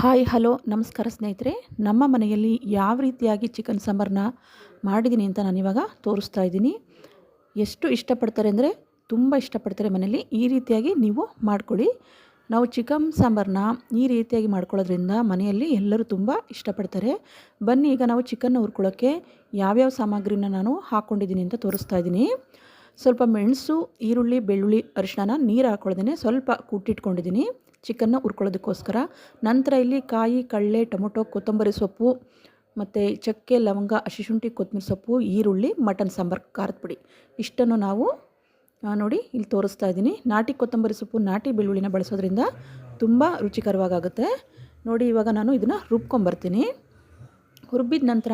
Hi, hello, ನಮಸ್ಕಾರ ಸ್ನೇಹಿತರೆ. ನಮ್ಮ ಮನೆಯಲ್ಲಿ ಯಾವ ರೀತಿಯಾಗಿ ಚಿಕನ್ ಸಾಂಬಾರನ್ನ ಮಾಡಿದ್ದೀನಿ ಅಂತ ನಾನಿವಾಗ ತೋರಿಸ್ತಾ ಇದ್ದೀನಿ. ಎಷ್ಟು ಇಷ್ಟಪಡ್ತಾರೆ ಅಂದರೆ ತುಂಬ ಇಷ್ಟಪಡ್ತಾರೆ ಮನೆಯಲ್ಲಿ. ಈ ರೀತಿಯಾಗಿ ನೀವು ಮಾಡ್ಕೊಳ್ಳಿ. ನಾವು ಚಿಕನ್ ಸಾಂಬಾರನ್ನ ಈ ರೀತಿಯಾಗಿ ಮಾಡ್ಕೊಳ್ಳೋದ್ರಿಂದ ಮನೆಯಲ್ಲಿ ಎಲ್ಲರೂ ತುಂಬ ಇಷ್ಟಪಡ್ತಾರೆ. ಬನ್ನಿ, ಈಗ ನಾವು ಚಿಕನ್ನ ಹುರ್ಕೊಳ್ಳೋಕ್ಕೆ ಯಾವ್ಯಾವ ಸಾಮಗ್ರಿನ ನಾನು ಹಾಕ್ಕೊಂಡಿದ್ದೀನಿ ಅಂತ ತೋರಿಸ್ತಾ ಇದ್ದೀನಿ. ಸ್ವಲ್ಪ ಮೆಣಸು, ಈರುಳ್ಳಿ, ಬೆಳ್ಳುಳ್ಳಿ ಅರಿಶಿನ ನೀರು ಹಾಕ್ಕೊಳ್ದೇನೆ ಸ್ವಲ್ಪ ಕುಟ್ಟಿಟ್ಕೊಂಡಿದ್ದೀನಿ ಚಿಕನ್ನ ಹುರ್ಕೊಳ್ಳೋದಕ್ಕೋಸ್ಕರ. ನಂತರ ಇಲ್ಲಿ ಕಾಯಿ ಕಳ್ಳೆ ಟೊಮೊಟೊ, ಕೊತ್ತಂಬರಿ ಸೊಪ್ಪು, ಮತ್ತು ಚಕ್ಕೆ, ಲವಂಗ ಹಸಿಶುಂಠಿ ಕೊತ್ತಂಬರಿ ಸೊಪ್ಪು, ಈರುಳ್ಳಿ, ಮಟನ್ ಸಾಂಬಾರು, ಖಾರದ ಪುಡಿ. ಇಷ್ಟನ್ನು ನಾವು ನೋಡಿ ಇಲ್ಲಿ ತೋರಿಸ್ತಾ ಇದ್ದೀನಿ. ನಾಟಿ ಕೊತ್ತಂಬರಿ ಸೊಪ್ಪು, ನಾಟಿ ಬೆಳ್ಳುಳ್ಳಿನ ಬಳಸೋದ್ರಿಂದ ತುಂಬ ರುಚಿಕರವಾಗುತ್ತೆ ನೋಡಿ ಇವಾಗ ನಾನು ಇದನ್ನು ರುಬ್ಕೊಂಬರ್ತೀನಿ. ರುಬ್ಬಿದ ನಂತರ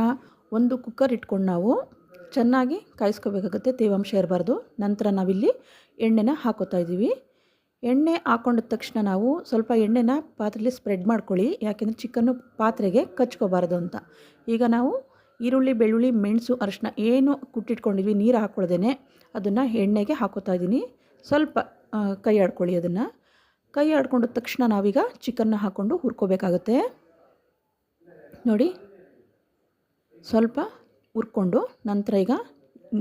ಒಂದು ಕುಕ್ಕರ್ ಇಟ್ಕೊಂಡು ನಾವು ಚೆನ್ನಾಗಿ ಕಾಯಿಸ್ಕೋಬೇಕಾಗುತ್ತೆ, ತೇವಾಂಶ ಇರಬಾರ್ದು ನಂತರ ನಾವಿಲ್ಲಿ ಎಣ್ಣೆನ ಹಾಕೋತಾ ಇದ್ದೀವಿ. ಎಣ್ಣೆ ಹಾಕೊಂಡ ತಕ್ಷಣ ನಾವು ಸ್ವಲ್ಪ ಎಣ್ಣೆನ ಪಾತ್ರೆಲಿ ಸ್ಪ್ರೆಡ್ ಮಾಡ್ಕೊಳ್ಳಿ. ಯಾಕೆಂದರೆ ಚಿಕನ್ನು ಪಾತ್ರೆಗೆ ಕಚ್ಕೋಬಾರ್ದು ಅಂತ. ಈಗ ನಾವು ಈರುಳ್ಳಿ, ಬೆಳ್ಳುಳ್ಳಿ, ಮೆಣಸು, ಅರಶಿನ ಏನು ಕುಟ್ಟಿಟ್ಕೊಂಡಿದ್ವಿ, ನೀರು ಹಾಕ್ಕೊಳ್ದೇನೆ ಅದನ್ನು ಎಣ್ಣೆಗೆ ಹಾಕೋತಾ ಇದ್ದೀನಿ. ಸ್ವಲ್ಪ ಕೈ ಆಡ್ಕೊಳ್ಳಿ ಅದನ್ನು. ಕೈ ಆಡ್ಕೊಂಡ ತಕ್ಷಣ ನಾವೀಗ ಚಿಕನ್ನ ಹಾಕ್ಕೊಂಡು ಹುರ್ಕೋಬೇಕಾಗತ್ತೆ. ನೋಡಿ, ಸ್ವಲ್ಪ ಹುರ್ಕೊಂಡು ನಂತರ ಈಗ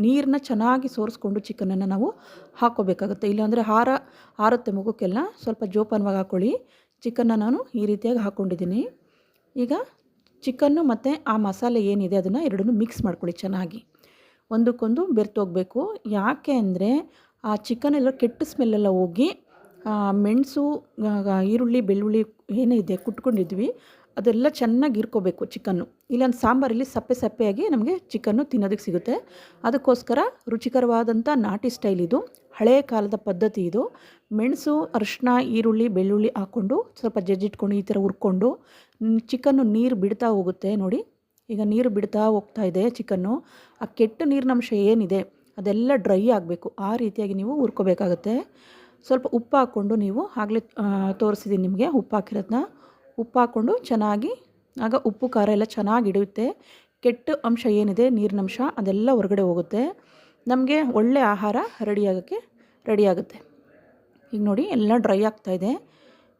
ನೀರನ್ನ ಚೆನ್ನಾಗಿ ಸೋರಿಸ್ಕೊಂಡು ಚಿಕನನ್ನು ನಾವು ಹಾಕೋಬೇಕಾಗುತ್ತೆ ಇಲ್ಲಾಂದರೆ ಹಾರ ಹಾರುತ್ತೆ ಮುಖಕ್ಕೆಲ್ಲ ಸ್ವಲ್ಪ ಜೋಪಾನವಾಗಿ ಹಾಕ್ಕೊಳ್ಳಿ. ಚಿಕನ್ನ ನಾನು ಈ ರೀತಿಯಾಗಿ ಹಾಕ್ಕೊಂಡಿದ್ದೀನಿ. ಈಗ ಚಿಕನ್ನು ಮತ್ತು ಆ ಮಸಾಲೆ ಏನಿದೆ ಅದನ್ನು ಎರಡನ್ನೂ ಮಿಕ್ಸ್ ಮಾಡ್ಕೊಳ್ಳಿ ಚೆನ್ನಾಗಿ. ಒಂದಕ್ಕೊಂದು ಬೆರ್ತೋಗಬೇಕು ಯಾಕೆ ಅಂದರೆ ಆ ಚಿಕನ್ ಎಲ್ಲ ಕೆಟ್ಟ ಸ್ಮೆಲ್ಲೆಲ್ಲ ಹೋಗಿ ಮೆಣಸು ಈರುಳ್ಳಿ, ಬೆಳ್ಳುಳ್ಳಿ ಏನಿದೆ ಕುಟ್ಕೊಂಡಿದ್ವಿ ಅದೆಲ್ಲ ಚೆನ್ನಾಗಿ ಇರ್ಕೋಬೇಕು ಚಿಕನ್ನು. ಇಲ್ಲೊಂದು ಸಾಂಬಾರಲ್ಲಿ ಸಪ್ಪೆ ಸಪ್ಪೆಯಾಗಿ ನಮಗೆ ಚಿಕನ್ನು ತಿನ್ನೋದಕ್ಕೆ ಸಿಗುತ್ತೆ. ಅದಕ್ಕೋಸ್ಕರ ರುಚಿಕರವಾದಂಥ ನಾಟಿ ಸ್ಟೈಲ್ ಇದು. ಹಳೆಯ ಕಾಲದ ಪದ್ಧತಿ ಇದು. ಮೆಣಸು ಅರಿಶಿನ ಈರುಳ್ಳಿ, ಬೆಳ್ಳುಳ್ಳಿ ಹಾಕ್ಕೊಂಡು ಸ್ವಲ್ಪ ಜಜ್ಜಿಟ್ಕೊಂಡು ಈ ಥರ ಹುರ್ಕೊಂಡು ಚಿಕನ್ನು ನೀರು ಬಿಡ್ತಾ ಹೋಗುತ್ತೆ ನೋಡಿ. ಈಗ ನೀರು ಬಿಡ್ತಾ ಹೋಗ್ತಾ ಇದೆ ಚಿಕನ್ನು. ಆ ಕೆಟ್ಟ ನೀರಿನಂಶ ಏನಿದೆ ಅದೆಲ್ಲ ಡ್ರೈ ಆಗಬೇಕು. ಆ ರೀತಿಯಾಗಿ ನೀವು ಹುರ್ಕೋಬೇಕಾಗತ್ತೆ. ಸ್ವಲ್ಪ ಉಪ್ಪು ಹಾಕ್ಕೊಂಡು ನೀವು ಆಗಲೇ ತೋರಿಸಿದ್ದೀನಿ ನಿಮಗೆ ಉಪ್ಪು ಹಾಕಿರೋದನ್ನ. ಉಪ್ಪು ಹಾಕ್ಕೊಂಡು ಚೆನ್ನಾಗಿ, ಆಗ ಉಪ್ಪು, ಖಾರ ಎಲ್ಲ ಚೆನ್ನಾಗಿ ಹಿಡಿಯುತ್ತೆ. ಕೆಟ್ಟ ಅಂಶ ಏನಿದೆ ನೀರಿನಂಶ ಅದೆಲ್ಲ ಹೊರಗಡೆ ಹೋಗುತ್ತೆ. ನಮಗೆ ಒಳ್ಳೆ ಆಹಾರ ರೆಡಿಯಾಗೋಕ್ಕೆ ರೆಡಿಯಾಗುತ್ತೆ ಈಗ ನೋಡಿ, ಎಲ್ಲ ಡ್ರೈ ಆಗ್ತಾಯಿದೆ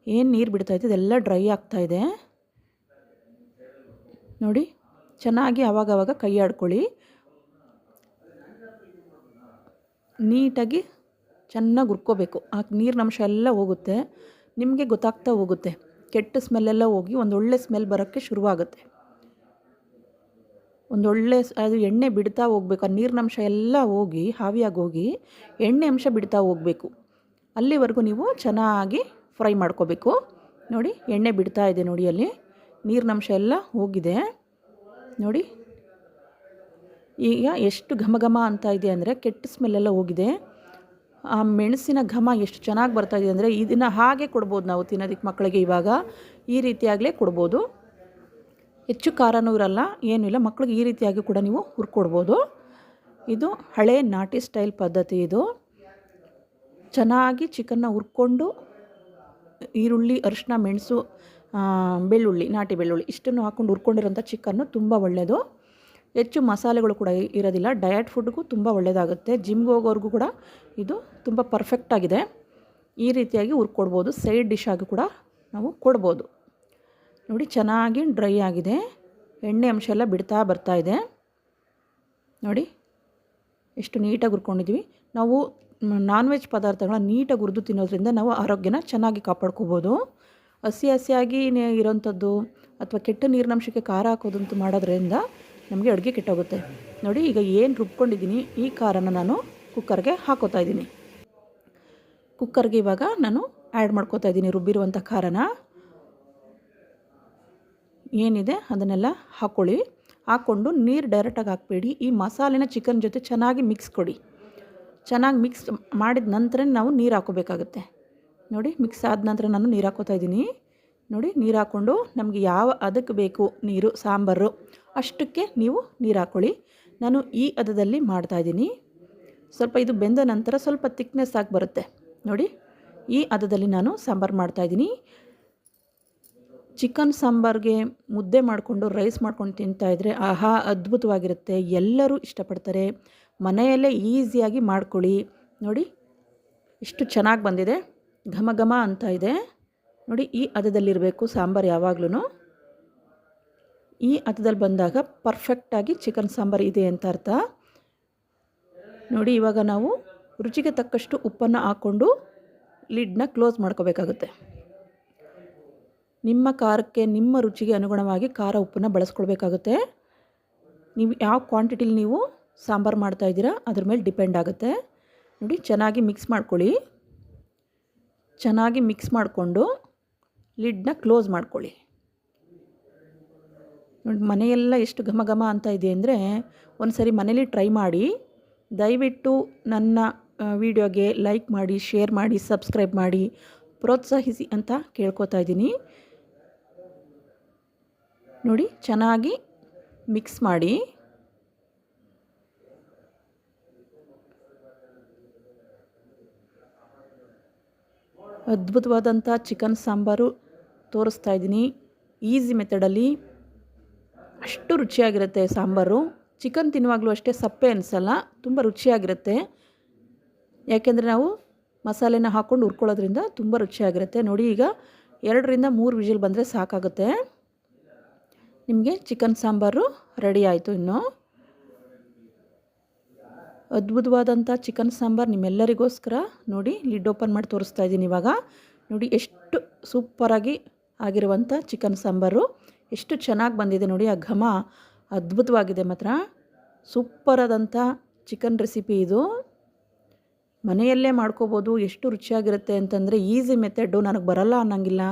ಏನು ನೀರು ಬಿಡ್ತಾಯಿದೆ ಅದೆಲ್ಲ ಡ್ರೈ ಆಗ್ತಾಯಿದೆ ನೋಡಿ, ಚೆನ್ನಾಗಿ ಆವಾಗವಾಗ ಕೈ ಆಡ್ಕೊಳ್ಳಿ. ನೀಟಾಗಿ ಚೆನ್ನಾಗಿ ಹುರ್ಕೋಬೇಕು. ಆ ನೀರಿನಂಶ ಎಲ್ಲ ಹೋಗುತ್ತೆ. ನಿಮಗೆ ಗೊತ್ತಾಗ್ತಾ ಹೋಗುತ್ತೆ. ಕೆಟ್ಟ ಸ್ಮೆಲ್ಲೆಲ್ಲ ಹೋಗಿ ಒಂದೊಳ್ಳೆ ಸ್ಮೆಲ್ ಬರೋಕ್ಕೆ ಶುರುವಾಗುತ್ತೆ. ಒಂದೊಳ್ಳೆ ಅದು ಎಣ್ಣೆ ಬಿಡ್ತಾ ಹೋಗ್ಬೇಕು, ಆ ನೀರಿನಂಶ ಎಲ್ಲ ಹೋಗಿ, ಹಾವಿಯಾಗಿ ಹೋಗಿ ಎಣ್ಣೆ ಅಂಶ ಬಿಡ್ತಾ ಹೋಗಬೇಕು. ಅಲ್ಲಿವರೆಗೂ ನೀವು ಚೆನ್ನಾಗಿ ಫ್ರೈ ಮಾಡ್ಕೋಬೇಕು. ನೋಡಿ, ಎಣ್ಣೆ ಬಿಡ್ತಾ ಇದೆ ನೋಡಿ ಅಲ್ಲಿ ನೀರಿನಂಶ ಎಲ್ಲ ಹೋಗಿದೆ. ನೋಡಿ, ಈಗ ಎಷ್ಟು ಘಮ ಘಮ ಅಂತ ಇದೆ ಅಂದರೆ ಕೆಟ್ಟ ಸ್ಮೆಲ್ಲೆಲ್ಲ ಹೋಗಿದೆ. ಆ ಮೆಣಸಿನ ಘಮ ಎಷ್ಟು ಚೆನ್ನಾಗಿ ಬರ್ತಾಯಿದೆ ಅಂದರೆ ಇದನ್ನು ಹಾಗೆ ಕೊಡ್ಬೋದು ನಾವು ತಿನ್ನೋದಕ್ಕೆ ಮಕ್ಕಳಿಗೆ ಇವಾಗ. ಈ ರೀತಿಯಾಗಲೇ ಕೊಡ್ಬೋದು. ಹೆಚ್ಚು ಖಾರನೂ ಇರಲ್ಲ, ಏನೂ ಇಲ್ಲ. ಮಕ್ಕಳಿಗೆ ಈ ರೀತಿಯಾಗಿ ಕೂಡ ನೀವು ಹುರ್ಕೊಡ್ಬೋದು. ಇದು ಹಳೆ ನಾಟಿ ಸ್ಟೈಲ್ ಪದ್ಧತಿ ಇದು. ಚೆನ್ನಾಗಿ ಚಿಕನ್ನ ಹುರ್ಕೊಂಡು ಈರುಳ್ಳಿ ಅರಿಶಿನ ಮೆಣಸು ಬೆಳ್ಳುಳ್ಳಿ, ನಾಟಿ ಬೆಳ್ಳುಳ್ಳಿ ಇಷ್ಟನ್ನು ಹಾಕ್ಕೊಂಡು ಹುರ್ಕೊಂಡಿರೋಂಥ ಚಿಕನ್ನು ತುಂಬ ಒಳ್ಳೆಯದು ಹೆಚ್ಚು ಮಸಾಲೆಗಳು ಕೂಡ ಇರೋದಿಲ್ಲ. ಡಯಟ್ ಫುಡ್ಗೂ ತುಂಬ ಒಳ್ಳೆಯದಾಗುತ್ತೆ ಜಿಮ್ಗೆ ಹೋಗೋರ್ಗೂ ಕೂಡ ಇದು ತುಂಬ ಪರ್ಫೆಕ್ಟಾಗಿದೆ ಈ ರೀತಿಯಾಗಿ ಹುರ್ಕೊಡ್ಬೋದು. ಸೈಡ್ ಡಿಶ್ ಆಗಿ ಕೂಡ ನಾವು ಕೊಡ್ಬೋದು. ನೋಡಿ, ಚೆನ್ನಾಗಿ ಡ್ರೈ ಆಗಿದೆ. ಎಣ್ಣೆ ಅಂಶ ಎಲ್ಲ ಬಿಡ್ತಾ ಬರ್ತಾ ಇದೆ. ನೋಡಿ, ಎಷ್ಟು ನೀಟಾಗಿ ಹುರ್ಕೊಂಡಿದ್ವಿ. ನಾವು ನಾನ್ ವೆಜ್ ಪದಾರ್ಥಗಳನ್ನ ನೀಟಾಗಿ ಹುರಿದು ತಿನ್ನೋದ್ರಿಂದ ನಾವು ಆರೋಗ್ಯನ ಚೆನ್ನಾಗಿ ಕಾಪಾಡ್ಕೋಬೋದು. ಹಸಿ ಹಸಿಯಾಗಿ ಇರೋಂಥದ್ದು ಅಥವಾ ಕೆಟ್ಟ ನೀರಿನಂಶಕ್ಕೆ ಖಾರ ಹಾಕೋದಂತೂ ಮಾಡೋದ್ರಿಂದ ನಮಗೆ ಅಡುಗೆ ಕೆಟ್ಟೋಗುತ್ತೆ. ನೋಡಿ, ಈಗ ಏನು ರುಬ್ಕೊಂಡಿದ್ದೀನಿ, ಈ ಖಾರನ ನಾನು ಕುಕ್ಕರ್ಗೆ ಹಾಕೋತಾ ಇದ್ದೀನಿ. ಕುಕ್ಕರ್ಗೆ ಇವಾಗ ನಾನು ಆ್ಯಡ್ ಮಾಡ್ಕೋತಾ ಇದ್ದೀನಿ ರುಬ್ಬಿರುವಂಥ ಖಾರನ. ಏನಿದೆ, ಅದನ್ನೆಲ್ಲ ಹಾಕ್ಕೊಳ್ಳಿ ಹಾಕ್ಕೊಂಡು ನೀರು ಡೈರೆಕ್ಟಾಗಿ ಹಾಕಬೇಡಿ. ಈ ಮಸಾಲೆನ ಚಿಕನ್ ಜೊತೆ ಚೆನ್ನಾಗಿ ಮಿಕ್ಸ್ ಕೊಡಿ. ಚೆನ್ನಾಗಿ ಮಿಕ್ಸ್ ಮಾಡಿದ ನಂತರ ನಾವು ನೀರು ಹಾಕೋಬೇಕಾಗುತ್ತೆ. ನೋಡಿ ಮಿಕ್ಸ್ ಆದ ನಂತರ ನಾನು ನೀರು ಹಾಕೋತಾ ಇದ್ದೀನಿ. ನೋಡಿ, ನೀರು ಹಾಕ್ಕೊಂಡು ನಮಗೆ ಯಾವ ಅದಕ್ಕೆ ಬೇಕು? ನೀರು, ಸಾಂಬಾರು. ಅಷ್ಟಕ್ಕೆ ನೀವು ನೀರು ಹಾಕ್ಕೊಳ್ಳಿ ನಾನು ಈ ಹದದಲ್ಲಿ ಮಾಡ್ತಾಯಿದ್ದೀನಿ ಸ್ವಲ್ಪ ಇದು ಬೆಂದ ನಂತರ ಸ್ವಲ್ಪ ತಿಕ್ನೆಸ್ ಆಗಿ ಬರುತ್ತೆ. ನೋಡಿ, ಈ ಹದದಲ್ಲಿ ನಾನು ಸಾಂಬಾರು ಮಾಡ್ತಾಯಿದ್ದೀನಿ ಚಿಕನ್ ಸಾಂಬಾರಿಗೆ ಮುದ್ದೆ ಮಾಡಿಕೊಂಡು ರೈಸ್ ಮಾಡ್ಕೊಂಡು ತಿಂತಾಯಿದ್ರೆ ಆಹಾ ಅದ್ಭುತವಾಗಿರುತ್ತೆ. ಎಲ್ಲರೂ ಇಷ್ಟಪಡ್ತಾರೆ. ಮನೆಯಲ್ಲೇ ಈಸಿಯಾಗಿ ಮಾಡ್ಕೊಳ್ಳಿ. ನೋಡಿ, ಇಷ್ಟು ಚೆನ್ನಾಗಿ ಬಂದಿದೆ. ಘಮ ಘಮ ಅಂತ ಇದೆ. ನೋಡಿ, ಈ ಹದದಲ್ಲಿರಬೇಕು ಸಾಂಬಾರು ಯಾವಾಗಲೂ ಈ ಹದದಲ್ಲಿ ಬಂದಾಗ ಪರ್ಫೆಕ್ಟಾಗಿ ಚಿಕನ್ ಸಾಂಬಾರು ಇದೆ ಅಂತ ಅರ್ಥ. ನೋಡಿ, ಇವಾಗ ನಾವು ರುಚಿಗೆ ತಕ್ಕಷ್ಟು ಉಪ್ಪನ್ನು ಹಾಕ್ಕೊಂಡು ಲಿಡ್ನ ಕ್ಲೋಸ್ ಮಾಡ್ಕೋಬೇಕಾಗುತ್ತೆ. ನಿಮ್ಮ ಖಾರಕ್ಕೆ, ನಿಮ್ಮ ರುಚಿಗೆ ಅನುಗುಣವಾಗಿ ಖಾರ ಉಪ್ಪನ್ನು ಬಳಸ್ಕೊಳ್ಬೇಕಾಗುತ್ತೆ. ನೀವು ಯಾವ ಕ್ವಾಂಟಿಟಿಲಿ ನೀವು ಸಾಂಬಾರು ಮಾಡ್ತಾಯಿದ್ದೀರಾ ಅದ್ರ ಮೇಲೆ ಡಿಪೆಂಡ್ ಆಗುತ್ತೆ. ನೋಡಿ, ಚೆನ್ನಾಗಿ ಮಿಕ್ಸ್ ಮಾಡ್ಕೊಳ್ಳಿ. ಚೆನ್ನಾಗಿ ಮಿಕ್ಸ್ ಮಾಡಿಕೊಂಡು ಲಿಡ್ನ ಕ್ಲೋಸ್ ಮಾಡ್ಕೊಳ್ಳಿ. ನೋಡಿ ಮನೆಯೆಲ್ಲ ಎಷ್ಟು ಘಮ ಘಮ ಅಂತ ಇದೆ ಅಂದರೆ ಒಂದು ಸರಿ ಮನೇಲಿ ಟ್ರೈ ಮಾಡಿ. ದಯವಿಟ್ಟು ನನ್ನ ವಿಡಿಯೋಗೆ ಲೈಕ್ ಮಾಡಿ, ಶೇರ್ ಮಾಡಿ, ಸಬ್ಸ್ಕ್ರೈಬ್ ಮಾಡಿ, ಪ್ರೋತ್ಸಾಹಿಸಿ ಅಂತ ಕೇಳ್ಕೊತಾ ಇದ್ದೀನಿ. ನೋಡಿ, ಚೆನ್ನಾಗಿ ಮಿಕ್ಸ್ ಮಾಡಿ. ಅದ್ಭುತವಾದಂಥ ಚಿಕನ್ ಸಾಂಬಾರು ತೋರಿಸ್ತಾ ಇದ್ದೀನಿ. ಈಸಿ ಮೆಥಡಲ್ಲಿ. ಅಷ್ಟು ರುಚಿಯಾಗಿರುತ್ತೆ ಸಾಂಬಾರು. ಚಿಕನ್ ತಿನ್ನುವಾಗಲೂ ಅಷ್ಟೇ ಸಪ್ಪೆ ಅನಿಸಲ್ಲ, ತುಂಬ ರುಚಿಯಾಗಿರುತ್ತೆ. ಯಾಕೆಂದರೆ ನಾವು ಮಸಾಲೆನ ಹಾಕ್ಕೊಂಡು ಹುರ್ಕೊಳ್ಳೋದ್ರಿಂದ ತುಂಬ ರುಚಿಯಾಗಿರುತ್ತೆ. ನೋಡಿ ಈಗ ಎರಡರಿಂದ ಮೂರು ವಿಜಿಲ್ ಬಂದರೆ ಸಾಕಾಗುತ್ತೆ. ನಿಮಗೆ ಚಿಕನ್ ಸಾಂಬಾರು ರೆಡಿ ಆಯಿತು ಇನ್ನು. ಅದ್ಭುತವಾದಂಥ ಚಿಕನ್ ಸಾಂಬಾರು ನಿಮ್ಮೆಲ್ಲರಿಗೋಸ್ಕರ ನೋಡಿ ಲಿಡ್ ಓಪನ್ ಮಾಡಿ ತೋರಿಸ್ತಾ ಇದ್ದೀನಿ ಇವಾಗ. ನೋಡಿ ಎಷ್ಟು ಸೂಪರಾಗಿ ಆಗಿರುವಂಥ ಚಿಕನ್ ಸಾಂಬಾರು. ಎಷ್ಟು ಚೆನ್ನಾಗಿ ಬಂದಿದೆ ನೋಡಿ, ಆ ಘಮ ಅದ್ಭುತವಾಗಿದೆ ಮಾತ್ರ. ಸೂಪರಾದಂಥ ಚಿಕನ್ ರೆಸಿಪಿ ಇದು. ಮನೆಯಲ್ಲೇ ಮಾಡ್ಕೋಬೋದು, ಎಷ್ಟು ರುಚಿಯಾಗಿರುತ್ತೆ ಅಂತಂದರೆ ಈಸಿ ಮೆಥಡ್ಡು ನನಗೆ ಬರಲ್ಲ ಅನ್ನೋಂಗಿಲ್ಲ.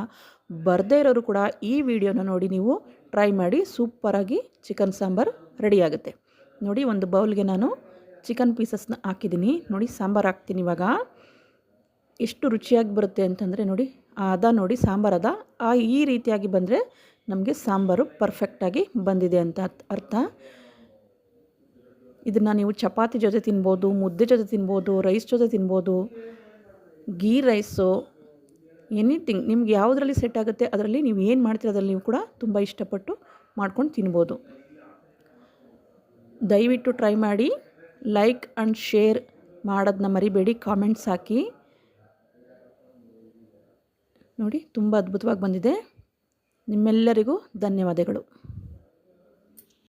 ಬರದೇ ಇರೋರು ಕೂಡ ಈ ವಿಡಿಯೋನ ನೋಡಿ, ನೀವು ಟ್ರೈ ಮಾಡಿ, ಸೂಪರಾಗಿ ಚಿಕನ್ ಸಾಂಬಾರು ರೆಡಿಯಾಗುತ್ತೆ ನೋಡಿ, ಒಂದು ಬೌಲ್ಗೆ ನಾನು ಚಿಕನ್ ಪೀಸಸ್ನ ಹಾಕಿದ್ದೀನಿ. ನೋಡಿ, ಸಾಂಬಾರು ಹಾಕ್ತೀನಿ ಇವಾಗ. ಎಷ್ಟು ರುಚಿಯಾಗಿ ಬರುತ್ತೆ ಅಂತಂದರೆ ನೋಡಿ ಅದ ನೋಡಿ, ಸಾಂಬಾರು ಅದ. ಆ ಈ ರೀತಿಯಾಗಿ ಬಂದರೆ ನಮಗೆ ಸಾಂಬಾರು ಪರ್ಫೆಕ್ಟಾಗಿ ಬಂದಿದೆ ಅಂತ ಅರ್ಥ. ಇದನ್ನು ನೀವು ಚಪಾತಿ ಜೊತೆ ತಿನ್ಬೋದು, ಮುದ್ದೆ ಜೊತೆ ತಿನ್ಬೋದು ರೈಸ್ ಜೊತೆ ತಿನ್ಬೋದು ಗೀ ರೈಸು ಎನಿಥಿಂಗ್ ನಿಮ್ಗೆ ಯಾವುದರಲ್ಲಿ ಸೆಟ್ ಆಗುತ್ತೆ, ಅದರಲ್ಲಿ ನೀವು ಏನು ಮಾಡ್ತೀರ ಅದರಲ್ಲಿ ನೀವು ಕೂಡ ತುಂಬ ಇಷ್ಟಪಟ್ಟು ಮಾಡ್ಕೊಂಡು ತಿನ್ಬೋದು. ದಯವಿಟ್ಟು ಟ್ರೈ ಮಾಡಿ ಲೈಕ್ ಆ್ಯಂಡ್ ಶೇರ್ ಮಾಡೋದನ್ನ ಮರಿಬೇಡಿ ಕಾಮೆಂಟ್ಸ್ ಹಾಕಿ. ನೋಡಿ ತುಂಬ ಅದ್ಭುತವಾಗಿ ಬಂದಿದೆ. ನಿಮ್ಮೆಲ್ಲರಿಗೂ ಧನ್ಯವಾದಗಳು.